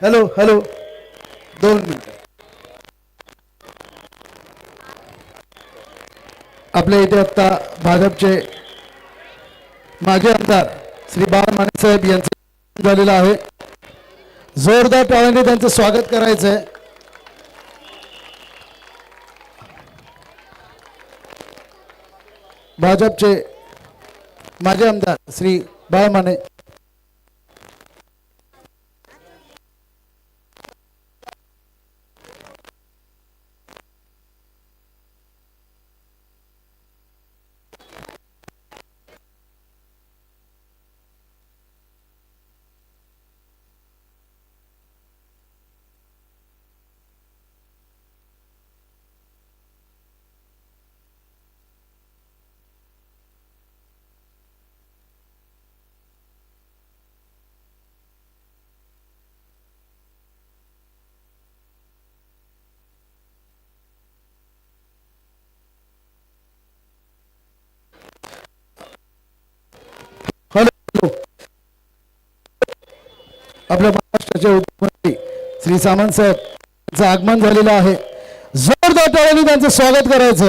Hello hello. दोन minute. आपल्या इथे आत्ता भाजपचे माजी आमदार श्री बाळ माने साहेब यांचं झालेलं आहे. जोरदार टाळ्याने त्यांचं स्वागत करायचं आहे भाजपचे माजी आमदार श्री बाळ माने हॅलो आपल्या महाराष्ट्राचे उपमुख्यमंत्री श्री सामंत साहेब यांचं आगमन झालेलं आहे. जोरदार टाळ्याने त्यांचं स्वागत करायचं.